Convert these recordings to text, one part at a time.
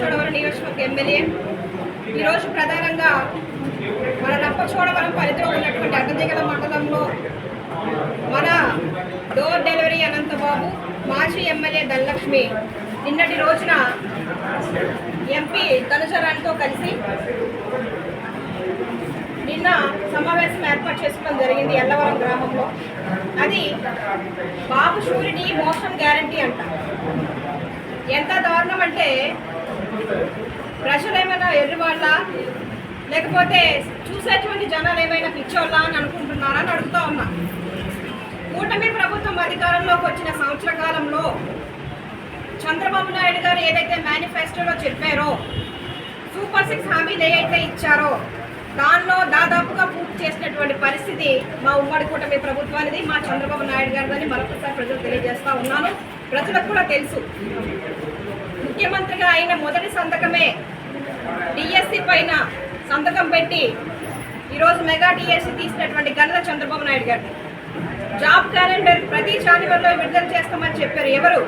చోడవరం నియోజకవర్గ ఎమ్మెల్యే. ఈరోజు ప్రధానంగా మన రంపచోడవరం పరిధిలో ఉన్నటువంటి అడ్డదిగల మండలంలో మన డోర్ డెలివరీ అనంతబాబు మాజీ ఎమ్మెల్యే ధనలక్ష్మి నిన్నటి రోజున ఎంపీ ధనుచరాణితో కలిసి నిన్న సమావేశం ఏర్పాటు చేసుకోవడం జరిగింది ఎల్లవరం గ్రామంలో. అది బాబు షూరిటీ మోషన్ గ్యారంటీ అంట. ఎంత దారుణం అంటే ప్రజలు ఏమైనా ఎర్రివాళ్ళ లేకపోతే చూసేటువంటి జనాలు ఏమైనా పిచ్చోళ్ళ అని అనుకుంటున్నారా అని అడుగుతా ఉన్నా. కూటమి ప్రభుత్వం అధికారంలోకి వచ్చిన సంవత్సర కాలంలో చంద్రబాబు నాయుడు గారు ఏదైతే మేనిఫెస్టోలో చెప్పారో సూపర్ సిక్స్ హామీలు ఏవైతే ఇచ్చారో దానిలో దాదాపుగా పూర్తి చేసినటువంటి పరిస్థితి మా ఉమ్మడి కూటమి ప్రభుత్వానిది మా చంద్రబాబు నాయుడు గారిదని మరొకసారి ప్రజలు తెలియజేస్తా ఉన్నాను. ప్రజలకు కూడా తెలుసు. ముఖ్యమంత్రిగా అయిన మొదటి సంతకమే డిఎస్సి పైన సంతకం పెట్టి ఈరోజు మెగా డిఎస్సి తీసినటువంటి ఘనత చంద్రబాబు నాయుడు గారు జాబ్ క్యాలెండర్ ప్రతి జనవరిలో విడుదల చేస్తామని చెప్పారు ఎవరు?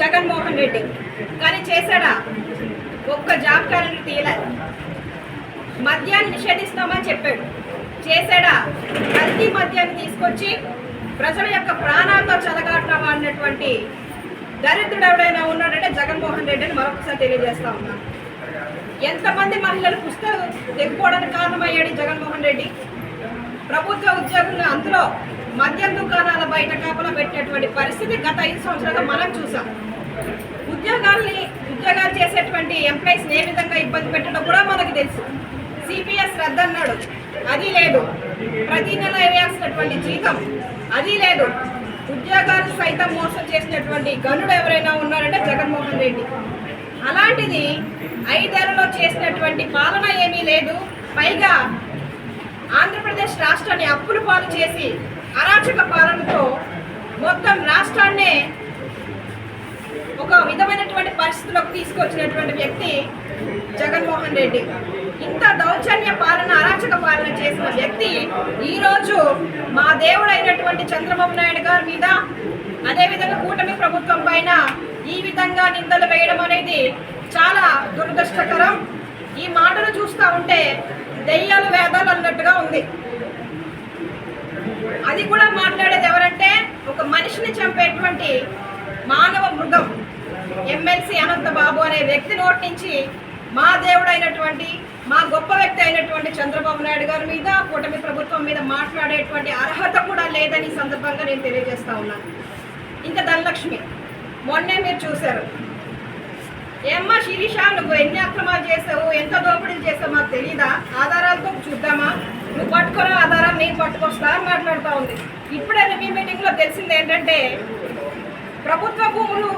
జగన్మోహన్ రెడ్డి. కానీ చేశాడా? ఒక్క జాబ్ క్యాలెండర్ తీయలేదు మద్యాన్ని నిషేధిస్తామని చెప్పాడు. చేశాడా? కల్తీ మద్యాన్ని తీసుకొచ్చి ప్రజల యొక్క ప్రాణాలతో చెలగాట ఉన్నటువంటి దరిద్రుడు ఎవడైనా ఉన్నాడంటే జగన్మోహన్ రెడ్డి అని మరొకసారి తెలియజేస్తా ఉన్నా. ఎంతమంది మహిళలు పుస్తకం తెగిపోవడానికి కారణమయ్యాడు జగన్మోహన్ రెడ్డి? ప్రభుత్వ ఉద్యోగులు అందులో మద్యం దుకాణాల బయట కాపలా పెట్టినటువంటి పరిస్థితి గత ఐదు సంవత్సరాలుగా మనం చూసాం. ఉద్యోగాల్ని ఉద్యోగాలు చేసేటువంటి ఎంప్లాయీస్ ఏ విధంగా ఇబ్బంది పెట్టడం కూడా మనకు తెలుసు. సిపిఎస్ రద్దన్నాడు అది లేదు. ప్రతి నెల వేయాల్సినటువంటి జీతం అది లేదు. ఉద్యోగాలు సైతం మోసం చేసినటువంటి గనుడు ఎవరైనా ఉన్నారంటే జగన్మోహన్ రెడ్డి. అలాంటిది ఐదేళ్ళలో చేసినటువంటి పాలన ఏమీ లేదు. పైగా ఆంధ్రప్రదేశ్ రాష్ట్రాన్ని అప్పులు పాలు చేసి అరాచక పాలనతో మొత్తం రాష్ట్రాన్నే ఒక విధమైనటువంటి పరిస్థితులకు తీసుకొచ్చినటువంటి వ్యక్తి జగన్మోహన్ రెడ్డి. ఇంత దౌర్జన్య పాలన అరాచక పాలన చేసిన వ్యక్తి ఈరోజు మా దేవుడైనటువంటి చంద్రబాబు నాయుడు గారి మీద అదేవిధంగా కూటమి ప్రభుత్వం పైన ఈ విధంగా నిందలు వేయడం అనేది చాలా దురదృష్టకరం. ఈ మాటలు చూస్తూ ఉంటే దెయ్యాలు వేదాలు అన్నట్టుగా ఉంది. అది కూడా మాట్లాడేది ఎవరంటే ఒక మనిషిని చంపేటువంటి మానవ మృగం ఎమ్మెల్సీ అనంత బాబు అనే వ్యక్తి నోటి నుంచి మా దేవుడైనటువంటి మా గొప్ప వ్యక్తి అయినటువంటి చంద్రబాబు నాయుడు గారి మీద కూటమి ప్రభుత్వం మీద మాట్లాడేటువంటి అర్హత కూడా లేదని ఈ సందర్భంగా నేను తెలియజేస్తా ఉన్నాను. ఇంకా ధనలక్ష్మి మొన్నే మీరు చూశారు. ఏమ్మా శిరీష నువ్వు ఎన్ని అక్రమాలు చేసావు ఎంత దోపిడీలు చేసావు మాకు తెలీదా? ఆధారాలతో చూద్దామా? నువ్వు పట్టుకున్న ఆధారాలు నేను పట్టుకొస్తా అని మాట్లాడుతూ ఉంది. ఇప్పుడే రివ్యూ మీటింగ్లో తెలిసింది ఏంటంటే ప్రభుత్వ భూములు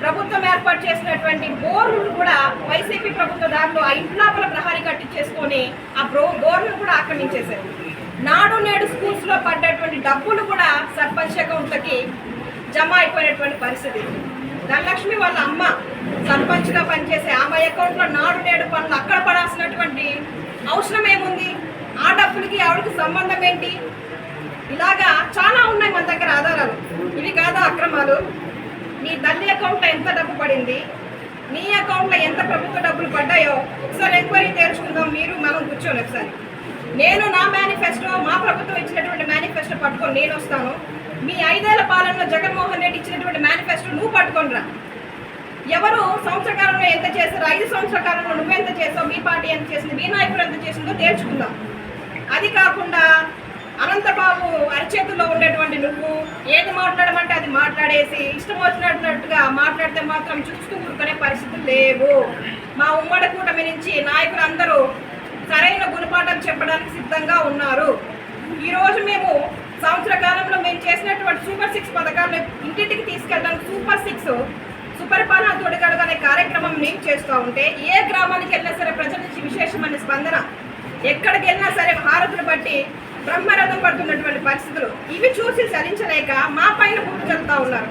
ప్రభుత్వం ఏర్పాటు చేసినటువంటి బోర్లు కూడా వైసీపీ ప్రభుత్వ దారిలో ఆ ఇంటి లోపల ప్రహారీ కట్టించేసుకొని ఆ బ్రో బోర్లను కూడా ఆక్రమించేశారు నాడు నేడు స్కూల్స్లో పడ్డటువంటి డబ్బులు కూడా సర్పంచ్ అకౌంట్లకి జమ అయిపోయినటువంటి పరిస్థితి. ధనలక్ష్మి వాళ్ళ అమ్మ సర్పంచ్గా పనిచేసే ఆమె అకౌంట్లో నాడు నేడు పనులు అక్కడ పడాల్సినటువంటి అవసరం ఏముంది? ఆ డబ్బులకి ఆవిడకి సంబంధం ఏంటి? ఇలాగా చాలా ఉన్నాయి మన దగ్గర ఆధారాలు. ఇవి కాదా అక్రమాలు? నీ తల్లి అకౌంట్లో ఎంత డబ్బు పడింది? నీ అకౌంట్లో ఎంత ప్రభుత్వ డబ్బులు పడ్డాయో ఒకసారి ఎంక్వైరీ తేల్చుకుందాం మీరు మనం కూర్చోండి ఒకసారి. నేను నా మేనిఫెస్టో మా ప్రభుత్వం ఇచ్చినటువంటి మేనిఫెస్టో పట్టుకొని నేను వస్తాను. మీ ఐదేళ్ళ పాలనలో జగన్మోహన్ రెడ్డి ఇచ్చినటువంటి మేనిఫెస్టో నువ్వు పట్టుకొని రా. ఎవరు సంవత్సర కాలంలో ఎంత చేశారు? ఐదు సంవత్సర కాలంలో నువ్వు ఎంత చేసావు? మీ పార్టీ ఎంత చేసింది? మీ నాయకుడు ఎంత చేసిందో తేల్చుకుందాం. అది కాకుండా అనంతబాబు అరచేతుల్లో ఉండేటువంటి నువ్వు ఏది మాట్లాడమంటే అది మాట్లాడేసి ఇష్టం వచ్చినట్టుగా మాట్లాడితే మాత్రం చూస్తూ ఊరుకునే పరిస్థితులు లేవు. మా ఉమ్మడి కూటమి నుంచి నాయకులందరూ సరైన గుణపాఠం చెప్పడానికి సిద్ధంగా ఉన్నారు. ఈరోజు మేము సంవత్సర కాలంలో మేము చేసినటువంటి సూపర్ సిక్స్ పథకాలను ఇంటింటికి తీసుకెళ్ళడానికి సూపర్ సిక్స్ సుపరిపాలన తోడుగడుగు అనే కార్యక్రమం మేము చేస్తూ ఉంటే ఏ గ్రామానికి వెళ్ళినా సరే ప్రజల నుంచి విశేషమైన స్పందన ఎక్కడికి వెళ్ళినా సరే హారతులు బట్టి బ్రహ్మరథం పడుతున్నటువంటి పరిస్థితులు ఇవి చూసి సరించలేక మా పైన బుద్ధి చెప్తా ఉన్నారు.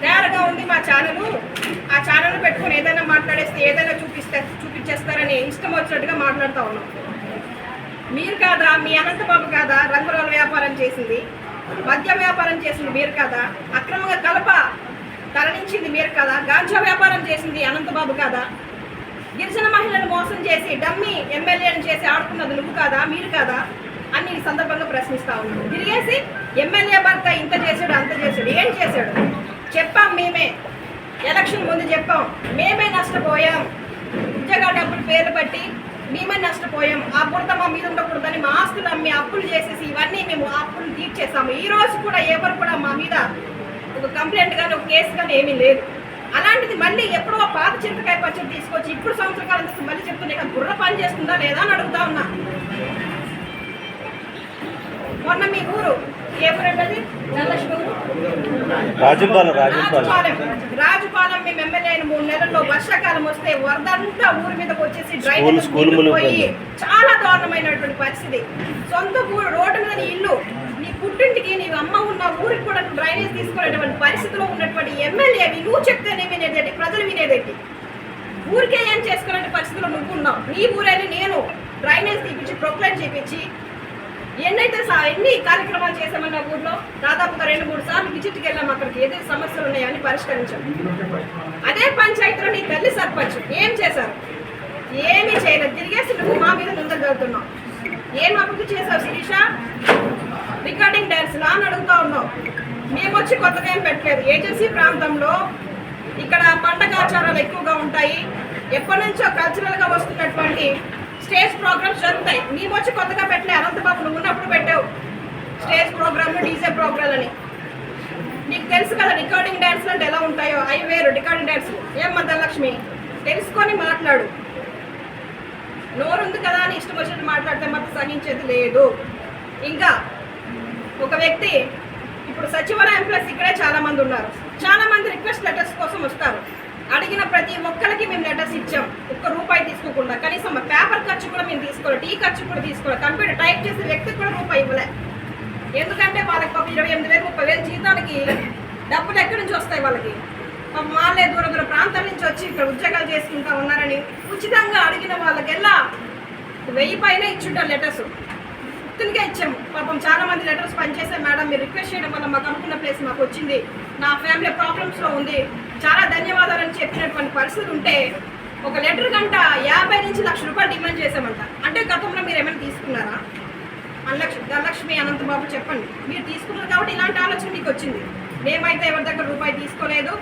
తయారుగా ఉంది మా ఛానల్. ఆ ఛానల్ పెట్టుకొని ఏదైనా మాట్లాడేస్తే ఏదైనా చూపిస్తే చూపించేస్తారని ఇష్టం వచ్చినట్టుగా మాట్లాడుతూ ఉన్నాం. మీరు కాదా? మీ అనంతబాబు కాదా? రంగురాల వ్యాపారం చేసింది. మద్య వ్యాపారం చేసింది మీరు కాదా? అక్రమంగా కలప తరలించింది మీరు కదా? గాంజా వ్యాపారం చేసింది అనంతబాబు కాదా? గిరిజన మహిళను మోసం చేసి డమ్మి ఎమ్మెల్యేని చేసి ఆడుకున్నది నువ్వు కాదా? మీరు కాదా? అని ఈ సందర్భంగా ప్రశ్నిస్తా ఉన్నాను తిరిగేసి ఎమ్మెల్యే భర్త ఇంత చేశాడు అంత చేశాడు ఏం చేశాడు? చెప్పాం మేమే. ఎలక్షన్ ముందు చెప్పాం. మేమే నష్టపోయాం. ఉద్యోగ డబ్బులు పేర్లు పట్టి మేమే నష్టపోయాం. ఆ బురద మా మీద ఉండకూడదని మా ఆస్తులు అమ్మి అప్పులు చేసేసి ఇవన్నీ మేము అప్పులు తీర్చేసాము ఈ రోజు కూడా ఎవరు కూడా మా మీద ఒక కంప్లైంట్ కానీ ఒక కేసు కానీ ఏమీ లేదు. అలాంటిది మళ్ళీ ఎప్పుడో పాత చింతకాయ పచ్చడి తీసుకొచ్చి ఇప్పుడు సంవత్సర కాలం మళ్ళీ చెప్తున్నా బుర్ర పని చేస్తుందా లేదా? అని అడుగుతా ఉన్నా. మొన్న మీ ఊరు ఏ రాజుపాలెం రాజుపాలెం. రాజుపాలెం. మేము ఎమ్మెల్యే అయిన మూడు నెలల్లో వర్షాకాలం వస్తే వరదంతా ఊరి మీదకి వచ్చేసి డ్రైనేజ్ పోయి. చాలా దారుణమైనటువంటి పరిస్థితి. సొంత ఊరు రోడ్డు మీద నీ ఇల్లు నీ పుట్టింటికి నీ అమ్మ ఉన్న ఊరికి కూడా డ్రైనేజ్ తీసుకునేటువంటి పరిస్థితిలో ఉన్నటువంటి ఎమ్మెల్యే నువ్వు చెప్తేనే వినేదేంటి? ప్రజలు వినేదేంటి? ఊరికే ఏం చేసుకునే పరిస్థితిలో నువ్వు ఉన్నావు? నీ ఊరేని నేను డ్రైనేజ్ తీపించి ప్రొక్లైన్ చేపించి ఎన్నైతే సా ఎన్ని కార్యక్రమాలు చేశామన్న ఊర్లో దాదాపుగా రెండు మూడు సార్లు విజిట్కి వెళ్ళాం అక్కడికి ఏదైతే సమస్యలు ఉన్నాయని పరిష్కరించాం. అదే పంచాయతీలో నీ తల్లి సర్పంచ్ ఏం చేశారు? ఏమీ చేయలేదు. తిరిగేసి నువ్వు మా మీద ముందర చదువుతున్నావు ఏం అభివృద్ధి చేశావు శిరీష? రికార్డింగ్ డ్యాన్స్ లా అని అడుగుతా ఉన్నావు. మేము వచ్చి కొత్తగా ఏం పెట్టలేదు. ఏజెన్సీ ప్రాంతంలో ఇక్కడ పండగ ఆచారాలు ఎక్కువగా ఉంటాయి. ఎప్పటి నుంచో కల్చరల్గా వస్తున్నటువంటి స్టేజ్ ప్రోగ్రామ్స్ జరుగుతాయి. మేము వచ్చి కొత్తగా పెట్టలే అనంతబాబు నువ్వు ఉన్నప్పుడు పెట్టావు. స్టేజ్ ప్రోగ్రాంలు డీజే ప్రోగ్రామ్లని. నీకు తెలుసు కదా రికార్డింగ్ డ్యాన్స్లు అంటే ఎలా ఉంటాయో? అవి వేరు రికార్డింగ్ డ్యాన్స్లు ఏం మధ్యలక్ష్మి? తెలుసుకొని మాట్లాడు. నోరుంది కదా అని ఇష్టం వచ్చినట్టు మాట్లాడితే మాకు సహించేది లేదు. ఇంకా ఒక వ్యక్తి ఇప్పుడు సచివాలయం ప్లస్ ఇక్కడే చాలామంది ఉన్నారు. చాలామంది రిక్వెస్ట్ లెటర్స్ కోసం వస్తారు. అడిగిన ప్రతి ఒక్కరికి మేము లెటర్స్ ఇచ్చాం. ఒక్క రూపాయి తీసుకోకుండా. కనీసం పేపర్ ఖర్చు కూడా మేము తీసుకోవాలి టీ ఖర్చు కూడా తీసుకోవాలి కంప్యూటర్ టైప్ చేసే వ్యక్తికి కూడా రూపాయి ఇవ్వలే. ఎందుకంటే వాళ్ళకి పాపం ఇరవై ఎనిమిది వేలు ముప్పై వేలు జీతానికి డబ్బులు ఎక్కడి నుంచి వస్తాయి వాళ్ళకి? పాపం వాళ్ళే దూర దూర ప్రాంతాల నుంచి వచ్చి ఇక్కడ ఉద్యోగాలు చేసుకుంటా ఉన్నారని ఉచితంగా అడిగిన వాళ్ళకెల్లా వెయ్యి పైన ఇచ్చుంటారు లెటర్స్ గుర్తులుగా ఇచ్చాము పాపం చాలా మంది లెటర్స్ పనిచేసే మేడం మీరు రిక్వెస్ట్ చేయడం వల్ల మాకు అనుకున్న ప్లేస్ మాకు వచ్చింది. నా ఫ్యామిలీ ప్రాబ్లమ్స్లో ఉంది. చాలా ధన్యవాదాలని చెప్పినటువంటి పరిస్థితులు ఉంటే ఒక లెటర్ గంట యాభై నుంచి లక్ష రూపాయలు డిమాండ్ చేసామంట అంటే గతంలో మీరు ఏమైనా తీసుకున్నారా? అలక్ష్మి ధనలక్ష్మి అనంతబాబు చెప్పండి. మీరు తీసుకున్నారు కాబట్టి ఇలాంటి ఆలోచన మీకు వచ్చింది. మేమైతే ఎవరి దగ్గర రూపాయి తీసుకోలేదు.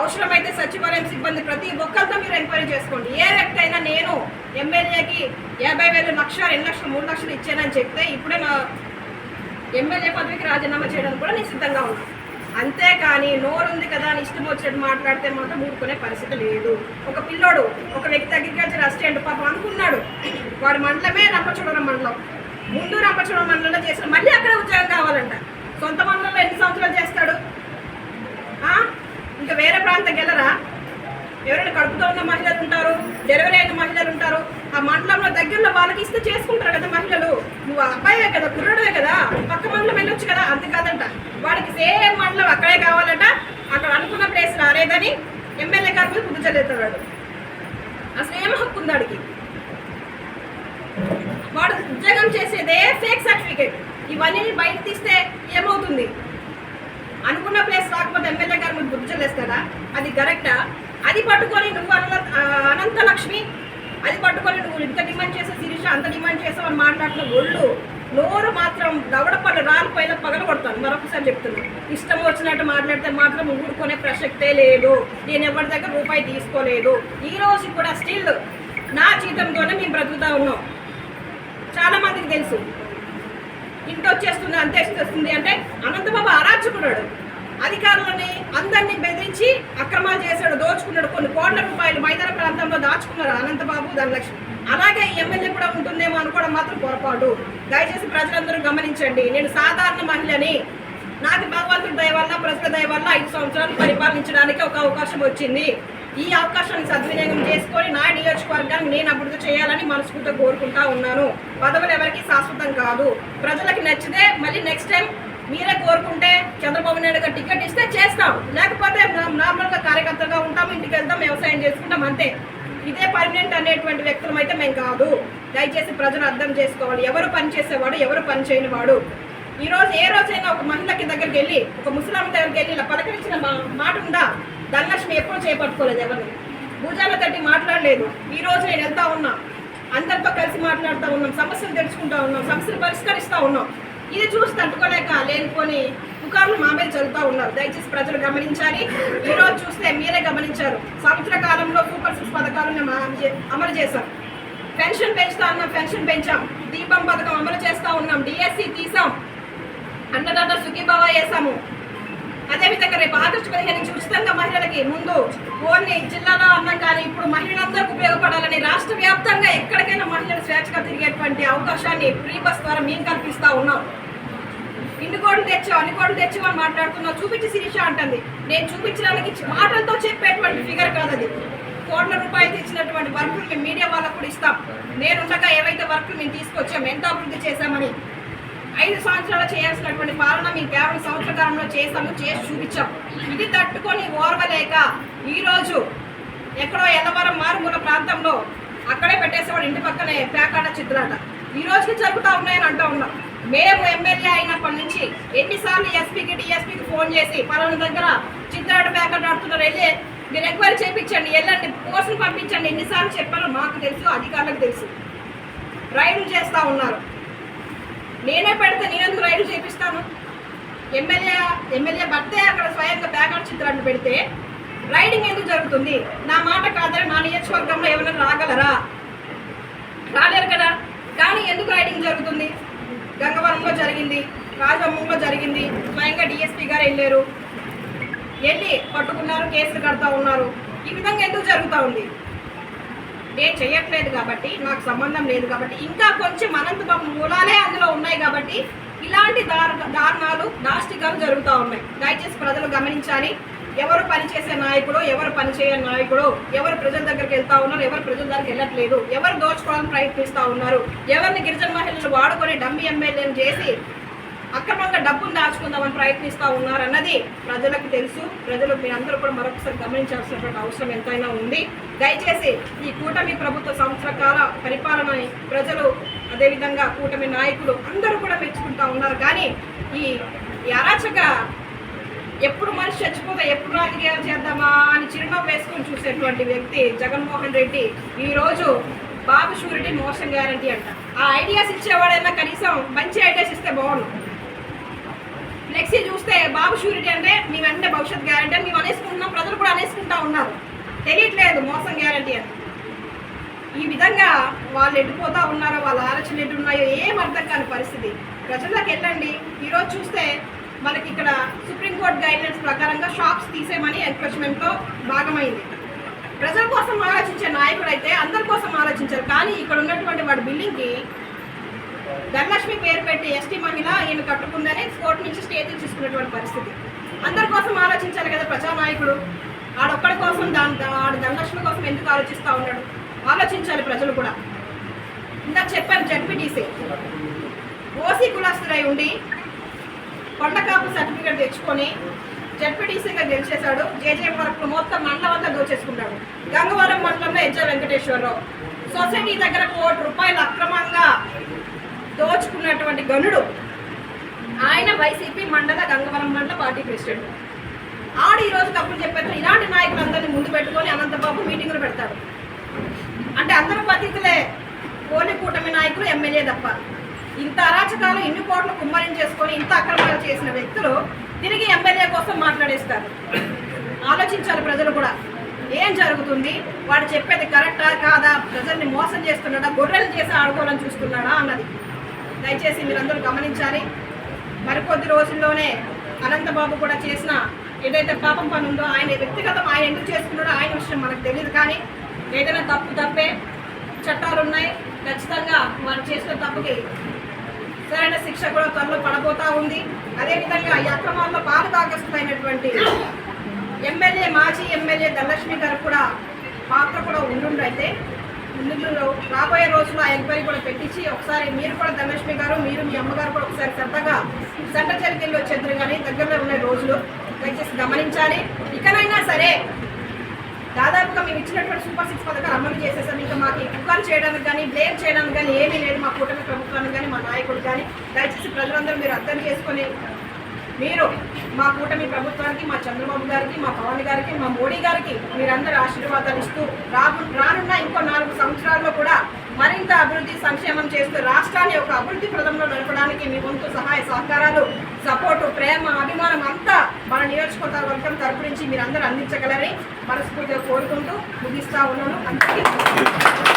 అవసరమైతే సచివాలయం సిబ్బంది ప్రతి ఒక్కరితో మీరు ఎంక్వైరీ చేసుకోండి. ఏ వ్యక్తి అయినా నేను ఎమ్మెల్యేకి యాభై వేలు లక్ష రెండు లక్షలు మూడు లక్షలు ఇచ్చానని చెప్తే ఇప్పుడే నా ఎమ్మెల్యే పదవికి రాజీనామా చేయడానికి కూడా నేను సిద్ధంగా ఉన్నాను. అంతేకాని నోరుంది కదా అని ఇష్టం వచ్చినట్టు మాట్లాడితే మాత్రం ఊరుకునే పరిస్థితి లేదు. ఒక పిల్లోడు ఒక వ్యక్తి అగ్రికల్చర్ అసిస్టెంట్ పాపం అనుకున్నాడు. వాడు మండలమే రంపచూడవరం మండలం. ముందు రంపచూడవరం మండలంలో చేసిన మళ్ళీ అక్కడ ఉద్యోగం కావాలంట. సొంత మండలంలో ఎన్ని సంవత్సరాలు చేస్తాడు? ఇంకా వేరే ప్రాంతం వెళ్ళరా? ఎవరైనా కడుపుతో ఉన్న మహిళలు ఉంటారు డెలివరీ అయిన మహిళలు ఉంటారు ఆ మండలంలో దగ్గరలో వాళ్ళకి ఇస్తే చేసుకుంటారు కదా మహిళలు. నువ్వు అబ్బాయే కదా కుర్రుడువే కదా పక్క మండలం వెళ్ళొచ్చు కదా అంతే కాదంట. వాడికి సేమ్ మండలం అక్కడే కావాలంట అక్కడ అనుకున్న ప్లేస్ రాలేదని ఎమ్మెల్యే గారు కూడా బుద్ధి చల్లుతాడు అసలు ఏం హక్కు ఉంది వాడికి వాడు ఉద్యోగం చేసేదే ఫేక్ సర్టిఫికేట్. ఇవన్నీ బయట తీస్తే ఏమవుతుంది? అనుకున్న ప్లేస్ రాకపోతే ఎమ్మెల్యే గారు మీకు బుద్ధి చెల్లేస్తాడా? అది కరెక్టా? అది పట్టుకొని నువ్వు అనంత అనంతలక్ష్మి లక్ష్మి అది పట్టుకొని నువ్వు ఇంత డిమాండ్ చేసే శిరీష అంత డిమాండ్ చేసావు అని మాట్లాడిన ఒళ్ళు నోరు మాత్రం దవడపళ్ళు రాలిపోయిన పగల కొడతాను. మరొకసారి చెప్తున్నాను ఇష్టం వచ్చినట్టు మాట్లాడితే మాత్రం ఊరుకునే ప్రసక్తే లేదు. నేను ఎవరి దగ్గర రూపాయి తీసుకోలేదు. ఈ రోజు కూడా స్టిల్ నా జీతంతోనే మేము బ్రతుకుతా ఉన్నాం. చాలా మందికి తెలుసు. ఇంటి వచ్చేస్తుంది అంతే వస్తుంది అంటే అనంతబాబు అరాచకున్నాడు అధికారులని అందరినీ బెదిరించి అక్రమాలు చేశాడు దోచుకున్నాడు కొన్ని కోట్ల రూపాయలు మైదాన ప్రాంతంలో దాచుకున్నారు అనంతబాబు ధనలక్ష్మి. అలాగే ఈ ఎమ్మెల్యే కూడా ఉంటుందేమో అనుకోవడం మాత్రం పొరపాటు. దయచేసి ప్రజలందరూ గమనించండి. నేను సాధారణ మహిళని నాకు భగవంతుడి దయ వల్ల ప్రజల దయ వల్ల ఐదు సంవత్సరాలు పరిపాలించడానికి ఒక అవకాశం వచ్చింది. ఈ అవకాశాన్ని సద్వినియోగం చేసుకొని నా నియోజకవర్గాన్ని నేను అభివృద్ధి చేయాలని మనస్ఫూర్తిగా కోరుకుంటా ఉన్నాను. పదవులు ఎవరికి శాశ్వతం కాదు. ప్రజలకి నచ్చితే మళ్ళీ నెక్స్ట్ టైం మీరే కోరుకుంటే చంద్రబాబు నాయుడు గారు టికెట్ ఇస్తే చేస్తాం. లేకపోతే నార్మల్గా కార్యకర్తగా ఉంటాం ఇంటికి వెళ్తాం వ్యవసాయం చేసుకుంటాం అంతే. ఇదే పర్మనెంట్ అనేటువంటి వ్యక్తులం అయితే మేము కాదు. దయచేసి ప్రజలు అర్థం చేసుకోవాలి. ఎవరు పని చేసేవాడు ఎవరు పని చేయని వాడు. ఈ రోజు ఏ రోజైనా ఒక మహిళకి దగ్గరికి వెళ్ళి ఒక ముసలాం దగ్గరికి వెళ్ళి ఇలా పలకరించిన మా- మాట ఉందా? ధనలక్ష్మి ఎప్పుడు చేపట్టుకోలేదు ఎవరిని. భుజాల తట్టి మాట్లాడలేదు. ఈ రోజు నేను వెళ్తా ఉన్నా. అందరితో కలిసి మాట్లాడుతూ ఉన్నాం సమస్యలు తెలుసుకుంటా ఉన్నాం సమస్యలు పరిష్కరిస్తూ ఉన్నాం. ఇది చూసి తట్టుకోలేక లేనిపోని పుకార్లు మా మీద చదువుతూ ఉన్నారు. దయచేసి ప్రజలు గమనించాలి. ఈ రోజు చూస్తే మీరే గమనించారు. సంవత్సర కాలంలో సూపర్ సిక్స్ పథకాలను అమలు చేశాం. పెన్షన్ పెంచుతా ఉన్నాం పెన్షన్ పెంచాం. దీపం పథకం అమలు చేస్తా ఉన్నాం. డిఎస్సి తీసాం. అన్నదాత సుఖీభావ వేసాము అదేవిధంగా రేపు ఆగస్టు పదిహేను నుంచి ఉచితంగా మహిళలకి ముందు ఓన్లీ జిల్లాలో అన్నం కానీ ఇప్పుడు మహిళలందరూ అవకాశాన్ని ఫ్రీ బస్ ద్వారా మేము కల్పిస్తా ఉన్నాం. ఇన్ని కోట్లు తెచ్చావు అన్ని కోట్లు తెచ్చావు అని మాట్లాడుతున్నావు. చూపించి శిరీష అంటుంది. నేను చూపించడానికి మాటలతో చెప్పేటువంటి ఫిగర్ కాదు అది. కోట్ల రూపాయలు తెచ్చినటువంటి వర్కులు మేము మీడియా వాళ్ళకు కూడా ఇస్తాం. నేనుండగా ఏవైతే వర్కులు మేము తీసుకొచ్చాం ఎంత అభివృద్ధి చేశామని. ఐదు సంవత్సరాలు చేయాల్సినటువంటి పాలన మేము కేవలం సంవత్సర కాలంలో చేస్తాము చేసి చూపించాం. ఇది తట్టుకొని ఓర్వలేక ఈరోజు ఎక్కడో ఎల్లవరం మారుమూల ప్రాంతంలో అక్కడే పెట్టేసేవాడు ఇంటి పక్కనే పేకాట చిత్రాట. ఈ రోజుకి జరుగుతూ ఉన్నాయని అంటూ ఉన్నాం. మేము ఎమ్మెల్యే అయినప్పటి నుంచి ఎన్నిసార్లు ఎస్పీకి డిఎస్పీకి ఫోన్ చేసి పలానా దగ్గర చిత్రాట ప్యాకెట్ ఆడుతున్నారు వెళ్ళి మీరు ఎంక్వైరీ చేయించండి వెళ్ళండి పోస్టులు పంపించండి ఎన్నిసార్లు చెప్పారో మాకు తెలుసు అధికారులకు తెలుసు. రైడ్లు చేస్తూ ఉన్నారు. నేనే పెడితే నేనెందుకు రైడ్ చేపిస్తాను? ఎమ్మెల్యే ఎమ్మెల్యే భర్తే అక్కడ స్వయంగా బ్యాకప్ చిత్రాన్ని పెడితే రైడింగ్ ఎందుకు జరుగుతుంది? నా మాట కాదని నా నియోజకవర్గంలో ఏమైనా రాగలరా? రాలేరు కదా. కానీ ఎందుకు రైడింగ్ జరుగుతుంది? గంగవరంలో జరిగింది రాజమ్మంలో జరిగింది స్వయంగా డిఎస్పీ గారు వెళ్ళారు. వెళ్ళి పట్టుకున్నారు కేసులు కడతా ఉన్నారు. ఈ విధంగా ఎందుకు జరుగుతూ ఉంది? నేను చేయట్లేదు కాబట్టి నాకు సంబంధం లేదు కాబట్టి ఇంకా కొంచెం అనంతబాబు మూలాలే అందులో ఉన్నాయి కాబట్టి ఇలాంటి దారు దారుణాలు దాష్టికాలు జరుగుతూ ఉన్నాయి. దయచేసి ప్రజలు గమనించాలి. ఎవరు పనిచేసే నాయకుడు ఎవరు పనిచేయని నాయకుడు ఎవరు ప్రజల దగ్గరికి వెళ్తా ఉన్నారు ఎవరు ప్రజల దగ్గరికి వెళ్ళట్లేదు ఎవరు దోచుకోవాలని ప్రయత్నిస్తూ ఉన్నారు ఎవరిని గిరిజన మహిళలు వాడుకొని డమ్మి ఎమ్మెల్యేలు చేసి అక్రమంగా డబ్బును దాచుకుందామని ప్రయత్నిస్తూ ఉన్నారు అన్నది ప్రజలకు తెలుసు. ప్రజలు మీరందరూ కూడా మరొకసారి గమనించాల్సినటువంటి అవసరం ఎంతైనా ఉంది. దయచేసి ఈ కూటమి ప్రభుత్వ సంవత్సర కాల పరిపాలనని ప్రజలు అదేవిధంగా కూటమి నాయకులు అందరూ కూడా మెచ్చుకుంటా ఉన్నారు. కానీ ఈ అరాచక ఎప్పుడు మనిషి చచ్చిపోతే ఎప్పుడు రాజకీయాలు చేద్దామా అని చిరునవ్వు వేసుకొని చూసేటువంటి వ్యక్తి జగన్మోహన్ రెడ్డి ఈరోజు బాబు షూరిటీ మోసం గ్యారంటీ అంట. ఆ ఐడియాస్ ఇచ్చేవాడైనా కనీసం మంచి ఐడియాస్ ఇస్తే బాగుండు. ఫ్లెక్సీ చూస్తే బాబు షూరిటీ అంటే మీ వెంటనే భవిష్యత్ గ్యారంటీ అని. మేము అనేసుకుంటున్నాం ప్రజలు కూడా అనేసుకుంటా ఉన్నారు. తెలియట్లేదు మోసం గ్యారంటీ అని. ఈ విధంగా వాళ్ళు ఎడిపోతా ఉన్నారో వాళ్ళ ఆలోచనలు ఎటు ఉన్నాయో ఏం అర్థం కాని పరిస్థితి. ప్రజలకు వెళ్ళండి. ఈరోజు చూస్తే మనకి ఇక్కడ సుప్రీంకోర్టు గైడ్లైన్స్ ప్రకారంగా షాప్స్ తీసేయమని ఎన్ఫోర్స్మెంట్లో భాగమైంది. ప్రజల కోసం ఆలోచించే నాయకుడు అయితే అందరి కోసం ఆలోచించారు. కానీ ఇక్కడ ఉన్నటువంటి వాడి బిల్డింగ్కి ధనలక్ష్మి పేరు పెట్టి ఎస్టీ మహిళ ఈయన కట్టుకుందని కోర్టు నుంచి స్టే తీసుకున్నటువంటి పరిస్థితి. అందరి కోసం ఆలోచించాలి కదా ప్రజానాయకుడు. ఆడొక్కడి కోసం దాని ఆడ ధనలక్ష్మి కోసం ఎందుకు ఆలోచిస్తూ ఉన్నాడు? ఆలోచించాలి ప్రజలు కూడా. ఇందాక చెప్పారు జడ్పీటీసీ. ఓసీ కులాస్తులై ఉండి కొండకాపు సర్టిఫికేట్ తెచ్చుకొని జడ్పీటీసీగా గెలిచేశాడు. జేజే వరకు మొత్తం మండలం అంతా దోచేసుకున్నాడు. గంగవరం మండలంలో హెచ్ఆర్ వెంకటేశ్వరరావు. సొసైటీ దగ్గర కోటి రూపాయలు అక్రమంగా దోచుకున్నటువంటి గనుడు ఆయన వైసీపీ మండల గంగవరం మండల పార్టీ ప్రెసిడెంట్. ఆడు ఈరోజు కప్పులు చెప్పారు ఇలాంటి నాయకులందరినీ ముందు పెట్టుకొని అనంతబాబు మీటింగులు పెడతారు. అంటే అందరూ పతితులే కోని కూటమి నాయకులు ఎమ్మెల్యే తప్ప. ఇంత అరాచకాలు ఇన్ని కోట్లు కుమ్మరి చేసిన వ్యక్తులు తిరిగి ఎమ్మెల్యే కోసం మాట్లాడేస్తారు. ఆలోచించాలి ప్రజలు కూడా. ఏం జరుగుతుంది? వాడు చెప్పేది కరెక్టా కాదా? ప్రజల్ని మోసం చేస్తున్నాడా? గొర్రెలు చేసి ఆడుకోవాలని చూస్తున్నాడా అన్నది. దయచేసి మీరందరూ గమనించాలి. మరికొద్ది రోజుల్లోనే అనంతబాబు కూడా చేసిన ఏదైతే పాపం పని ఉందో ఆయన వ్యక్తిగతం ఆయన ఎందుకు చేసుకున్నాడో ఆయన విషయం మనకు తెలియదు కానీ ఏదైనా తప్పు తప్పే చట్టాలు ఉన్నాయి. ఖచ్చితంగా వారు చేసిన తప్పుకి సరైన శిక్ష కూడా త్వరలో పడబోతా ఉంది. అదేవిధంగా ఈ అక్రమాల్లో పాలు కాకస్తులైనటువంటి ఎమ్మెల్యే మాజీ ఎమ్మెల్యే ధనలక్ష్మి గారు కూడా పాత్ర కూడా ఉండుండైతే ముందు రాబోయే రోజుల్లో ఆ ఎంక్వైరీ కూడా పెట్టించి ఒకసారి మీరు కూడా ధనలక్ష్మి గారు మీరు మీ అమ్మగారు కూడా ఒకసారి సరదాగా సెంటర్కి వెళ్ళి చెందరు కానీ దగ్గరలో ఉన్న రోజులు దయచేసి గమనించాలి. ఇకనైనా సరే దాదాపుగా మేము ఇచ్చినటువంటి సూపర్ సిక్స్ పథకాలు అమలు చేసేసాం. ఇంకా మాకు కుక్కలు చేయడానికి కానీ బ్లేమ్ చేయడానికి కానీ ఏమీ లేదు. మా కూటమి నాయకుడు కానీ దయచేసి ప్రజలందరూ మీరు అర్థం చేసుకొని మీరు మా కూటమి ప్రభుత్వానికి మా చంద్రబాబు గారికి మా పవన్ గారికి మా మోడీ గారికి మీరందరూ ఆశీర్వాదాలు ఇస్తూ రాబు రానున్న ఇంకో నాలుగు సంవత్సరాల్లో కూడా మరింత అభివృద్ధి సంక్షేమం చేస్తూ రాష్ట్రాన్ని ఒక అభివృద్ధి ప్రదంలో నడపడానికి మీ వంతు సహాయ సహకారాలు సపోర్టు ప్రేమ అభిమానం అంతా మన నియోజకవర్గం తరపు నుంచి మీరందరూ అందించగలరని మనస్ఫూర్తిగా కోరుకుంటూ ముగిస్తా ఉన్నాను. అందరికీ